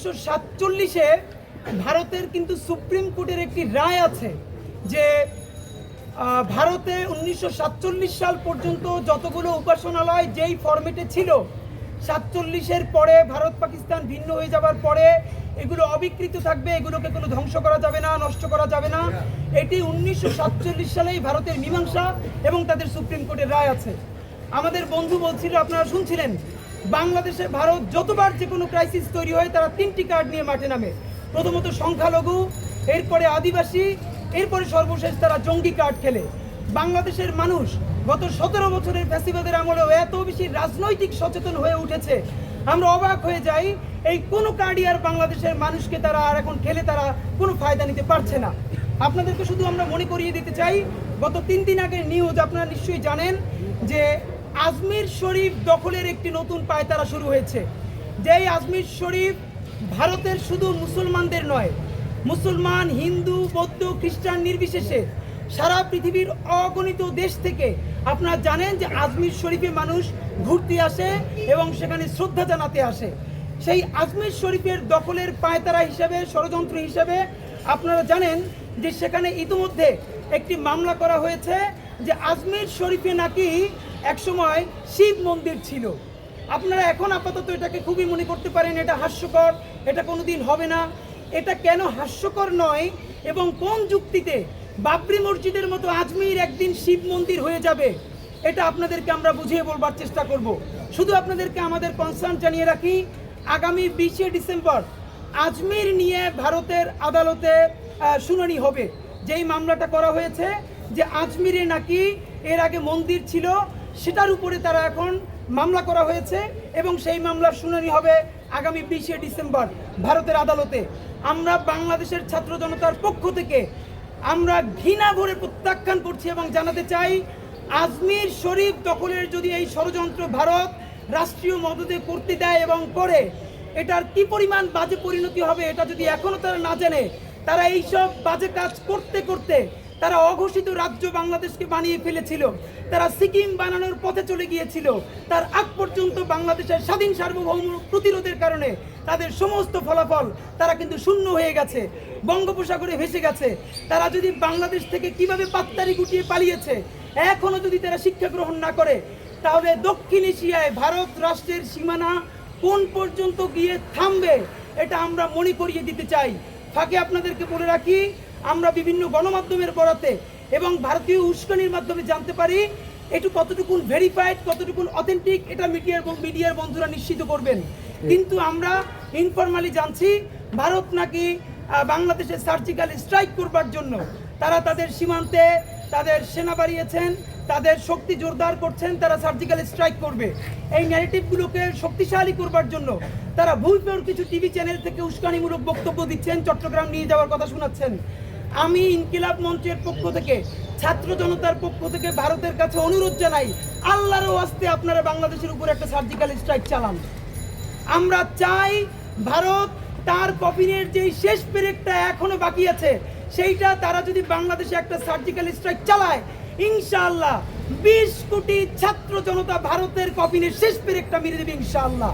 উনিশশো সাতচল্লিশে ভারতের কিন্তু সুপ্রিম কোর্টের একটি রায় আছে যে ভারতে উনিশশো সাতচল্লিশ সাল পর্যন্ত যতগুলো উপাসনালয় যেই ফরম্যাটে ছিল, সাতচল্লিশের পরে ভারত পাকিস্তান ভিন্ন হয়ে যাবার পরে এগুলো অবিকৃত থাকবে, এগুলোকে কোনো ধ্বংস করা যাবে না, নষ্ট করা যাবে না। এটি উনিশশো সাতচল্লিশ সালেই ভারতের মীমাংসা এবং তাদের সুপ্রিম কোর্টের রায় আছে। আমাদের বন্ধু বলছিল, আপনারা শুনছিলেন বাংলাদেশে ভারত যতবার যে কোনো ক্রাইসিস তৈরি হয়, তারা তিনটি কার্ড নিয়ে মাঠে নামে। প্রথমত সংখ্যালঘু, এরপরে আদিবাসী, এরপরে সর্বশেষ তারা জঙ্গি কার্ড খেলে। বাংলাদেশের মানুষ গত সতেরো বছরের ফ্যাসিবাদের আমলেও এত বেশি রাজনৈতিক সচেতন হয়ে উঠেছে। আমরা অবাক হয়ে যাই, এই কোনো কার্ডই আর বাংলাদেশের মানুষকে তারা আর এখন খেলে তারা কোনো ফায়দা নিতে পারছে না। আপনাদেরকে শুধু আমরা মনে করিয়ে দিতে চাই, গত তিন দিন আগের নিউজ আপনারা নিশ্চয়ই জানেন যে আজমির শরীফ দখলের একটি নতুন পায়তারা শুরু হয়েছে। যেই আজমির শরীফ ভারতের শুধু মুসলমানদের নয়, মুসলমান, হিন্দু, বৌদ্ধ, খ্রিস্টান নির্বিশেষে সারা পৃথিবীর অগণিত দেশ থেকে আপনারা জানেন যে আজমির শরীফে মানুষ ঘুরতে আসে এবং সেখানে শ্রদ্ধা জানাতে আসে। সেই আজমির শরীফের দখলের পায়তারা হিসেবে, ষড়যন্ত্র হিসেবে আপনারা জানেন যে সেখানে ইতিমধ্যে একটি মামলা করা হয়েছে যে আজমির শরীফে নাকি একসময় শিব মন্দির ছিল। আপনারা এখন আপাতত এটাকে খুবই মনে করতে পারেন, এটা হাস্যকর, এটা কোনোদিন হবে না। এটা কেন হাস্যকর নয় এবং কোন যুক্তিতে বাবরি মসজিদের মতো আজমির একদিন শিব মন্দির হয়ে যাবে, এটা আপনাদেরকে আমরা বুঝিয়ে বলবার চেষ্টা করব। শুধু আপনাদেরকে আমাদের কনসার্ন জানিয়ে রাখি, আগামী বিশে ডিসেম্বর আজমির নিয়ে ভারতের আদালতে শুনানি হবে। যেই মামলাটা করা হয়েছে যে আজমিরে নাকি এর আগে মন্দির ছিল সেটার উপরে তারা এখন মামলা করা হয়েছে এবং সেই মামলার শুনানি হবে আগামী বিশে ডিসেম্বর ভারতের আদালতে। আমরা বাংলাদেশের ছাত্র জনতার পক্ষ থেকে আমরা ঘৃণা ভরে প্রত্যাখ্যান করছি এবং জানাতে চাই, আজমির শরীফ দখলের যদি এই ষড়যন্ত্র ভারত রাষ্ট্রীয় মদতে করতে দেয় এবং করে, এটার কি পরিমাণ বাজে পরিণতি হবে এটা যদি এখনও তারা না জানে, তারা এইসব বাজে কাজ করতে করতে তারা অঘোষিত রাজ্য বাংলাদেশকে বানিয়ে ফেলেছিল। তারা সিকিম বানানোর পথে চলে গিয়েছিল। তার আগ পর্যন্ত বাংলাদেশের স্বাধীন সার্বভৌম প্রতিরোধের কারণে তাদের সমস্ত ফলাফল তারা কিন্তু শূন্য হয়ে গেছে, বঙ্গোপসাগরে ভেসে গেছে। তারা যদি বাংলাদেশ থেকে কীভাবে পাত্তারি গুটিয়ে পালিয়েছে এখনও যদি তারা শিক্ষা গ্রহণ না করে, তাহলে দক্ষিণ এশিয়ায় ভারত রাষ্ট্রের সীমানা কোন পর্যন্ত গিয়ে থামবে, এটা আমরা মনে করিয়ে দিতে চাই। ফাঁকে আপনাদেরকে বলে রাখি আমরা বিভিন্ন গণমাধ্যমের বরাতে এবং ভারতীয় উস্কানির মাধ্যমে জানতে পারি এটু কতটুকুন ভেরিফাইড কতটুকু অথেন্টিক এটা মিডিয়ার মিডিয়ার বন্ধুরা নিশ্চিত করবেন। কিন্তু আমরা ইনফরমালি জানছি ভারত নাকি বাংলাদেশে সার্জিক্যাল স্ট্রাইক করবার জন্য। তারা তাদের সীমান্তে তাদের সেনা বাড়িয়েছেন, তাদের শক্তি জোরদার করছেন, তারা সার্জিক্যাল স্ট্রাইক করবে। এই ন্যারেটিভগুলোকে শক্তিশালী করবার জন্য তারা ভুল কিছু টিভি চ্যানেল থেকে উস্কানিমূলক বক্তব্য দিচ্ছেন, চট্টগ্রাম নিয়ে যাওয়ার কথা শোনাচ্ছেন। আমি ইনকিলাব মঞ্চের পক্ষ থেকে, ছাত্র জনতার পক্ষ থেকে ভারতের কাছে অনুরোধ জানাই আল্লাহরও আস্তে আপনারা বাংলাদেশের উপর একটা সার্জিক্যাল স্ট্রাইক চালান। আমরা চাই ভারত তার কফিনের যেই শেষ পেরেকটা এখনও বাকি আছে, সেইটা তারা যদি বাংলাদেশে একটা সার্জিক্যাল স্ট্রাইক চালায়, ইনশাআল্লাহ বিশ কোটি ছাত্র জনতা ভারতের কফিনের শেষ পেরেকটা মেরে দেবে ইনশাআল্লাহ।